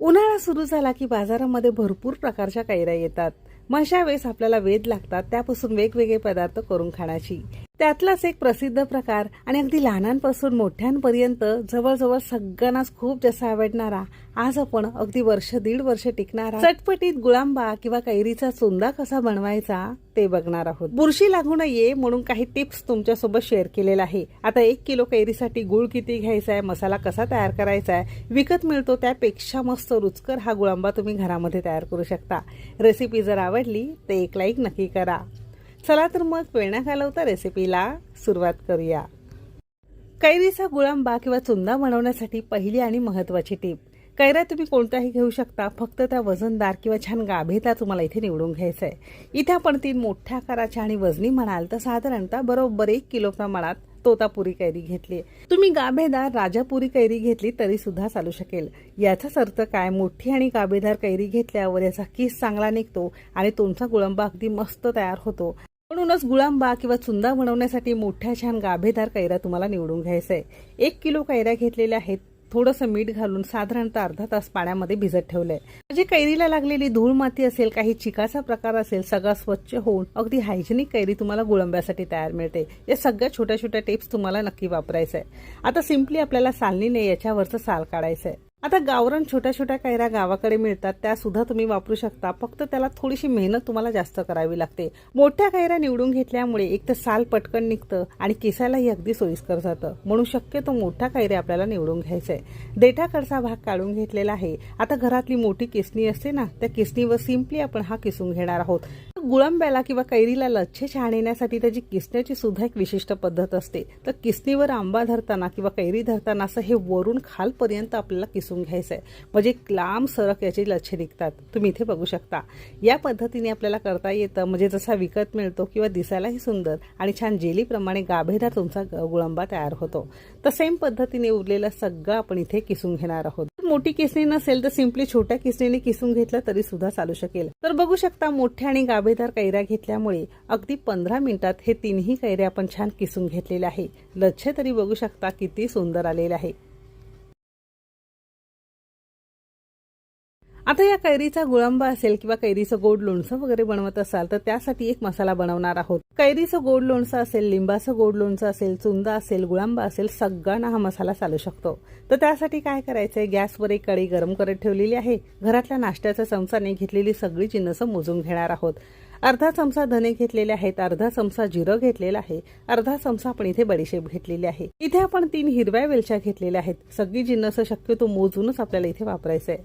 उन्हाळा सुरू झाला की बाजारामध्ये भरपूर प्रकारच्या कैऱ्या येतात. मग अशा वेळेस आपल्याला वेध लागतात त्यापासून वेगवेगळे पदार्थ करून खाण्याची. त्यातलाच एक प्रसिद्ध प्रकार आणि अगदी लहानांपासून मोठ्यांपर्यंत जवळजवळ सगळ्यांनाच खूप जास्त आवडणारा आज आपण अगदी वर्ष दीड वर्ष टिकणारा चटपटीत गुळांबा किंवा कैरीचा चुंदा कसा बनवायचा ते बघणार आहोत. बुरशी लागू नये म्हणून काही टिप्स तुमच्यासोबत शेअर केलेला आहे. आता एक किलो कैरीसाठी गुळ किती घ्यायचा आहे मसाला कसा तयार करायचा आहे विकत मिळतो त्यापेक्षा मस्त रुचकर हा गुळांबा तुम्ही घरामध्ये तयार करू शकता. रेसिपी जर आवडली तर एक लाईक नक्की करा. चला तर मग वेण्या घालवता रेसिपीला सुरुवात करूया. कैरीचा गुळांबा किंवा चुंदा बनवण्यासाठी पहिली आणि महत्वाची टीप. कैऱ्या तुम्ही कोणत्याही घेऊ शकता फक्त त्या वजनदार किंवा छान गाभेता तुम्हाला इथे निवडून घ्यायचं आहे इथे आपण तीन मोठ्या आकाराच्या आणि वजनी म्हणाल तर साधारणतः बरोबर एक किलो प्रमाणात तोतापुरी कैरी घेतली तुम्ही गाभेदार राजापुरी कैरी घेतली तरी सुद्धा चालू शकेल. याचाच अर्थ काय? मोठी आणि गाभेदार कैरी घेतल्यावर याचा किस चांगला निघतो आणि तुमचा गुळंबा अगदी मस्त तयार होतो. म्हणूनच गुळांबा किंवा चुंदा बनवण्यासाठी मोठ्या छान गाभेदार कैरा तुम्हाला निवडून घ्यायचं आहे. एक किलो कैऱ्या घेतलेल्या आहेत. थोडंसं मीठ घालून साधारणतः अर्धा तास पाण्यामध्ये भिजत ठेवलंय म्हणजे कैरीला लागलेली धूळ माती असेल काही चिकाचा प्रकार असेल सगळा स्वच्छ होऊन अगदी हायजेनिक कैरी तुम्हाला गुळंब्यासाठी तयार मिळते. या सगळ्या छोट्या छोट्या टिप्स तुम्हाला नक्की वापरायचं आहे. आता सिम्पली आपल्याला सालनीने याच्यावरचं साल काढायचं आहे. आता गावरण छोट्या छोट्या कैऱ्या गावाकडे मिळतात त्या सुद्धा तुम्ही वापरू शकता. फक्त त्याला थोडीशी मेहनत तुम्हाला जास्त करावी लागते. मोठ्या कैऱ्या निवडून घेतल्यामुळे एक तर साल पटकन निघतं आणि केसायलाही अगदी सोयीस्कर जातं. म्हणून शक्यतो मोठ्या कैऱ्या आपल्याला निवडून घ्यायचा आहे देठाकडचा भाग काढून घेतलेला आहे. आता घरातली मोठी किसणी असते ना त्या किसणीवर सिम्पली आपण हा किसून घेणार आहोत. गुळंब्याला किंवा कैरीला लच्छे छाणण्यासाठी त्याची किसण्याची सुद्धा एक विशिष्ट पद्धत असते. तर किसणीवर आंबा धरताना किंवा कैरी धरताना असं हे वरून खालपर्यंत आपल्याला किसून घ्यायचं आहे म्हणजे एक लांब सरक याचे लच्छे निघतात. तुम्ही इथे बघू शकता. या पद्धतीने आपल्याला करता येतं. म्हणजे जसा विकत मिळतो किंवा दिसायलाही सुंदर आणि छान जेलीप्रमाणे गाभेदार तुमचा ग- गुळंबा तयार होतो. तर सेम पद्धतीने उरलेलं सगळं आपण इथे किसून घेणार आहोत. मोठी किसणी नसेल तर सिम्पली छोट्या किसणीने किसून घेतलं तरी सुद्धा चालू शकेल. तर बघू शकता मोठ्या आणि गाभेदार कैऱ्या घेतल्यामुळे अगदी पंधरा मिनिटात हे तिन्ही कैऱ्या आपण छान किसून घेतलेले आहे. लच्छे तरी बघू शकता किती सुंदर आलेले आहे. आता या कैरीचा गुळंबा असेल किंवा कैरीचं गोड लोणचं वगैरे बनवत असाल तर त्यासाठी एक मसाला बनवणार आहोत. कैरीचं गोड लोणचं असेल लिंबाचं गोड लोणचं असेल चुंदा असेल गुळांबा असेल सगळ्यांना हा मसाला चालू शकतो. तर त्यासाठी काय करायचंय? गॅसवर एक कढई गरम करत ठेवलेली आहे. घरातल्या नाश्त्याच्या चमचाने घेतलेली सगळी जिन्नसं मोजून घेणार आहोत. अर्धा चमचा धने घेतलेले आहेत अर्धा चमचा जिरं घेतलेला आहे अर्धा चमचा आपण इथे बडीशेप घेतलेली आहे. इथे आपण तीन हिरव्या वेलच्या घेतलेल्या आहेत. सगळी जिन्नस शक्यतो मोजूनच आपल्याला इथे वापरायचं आहे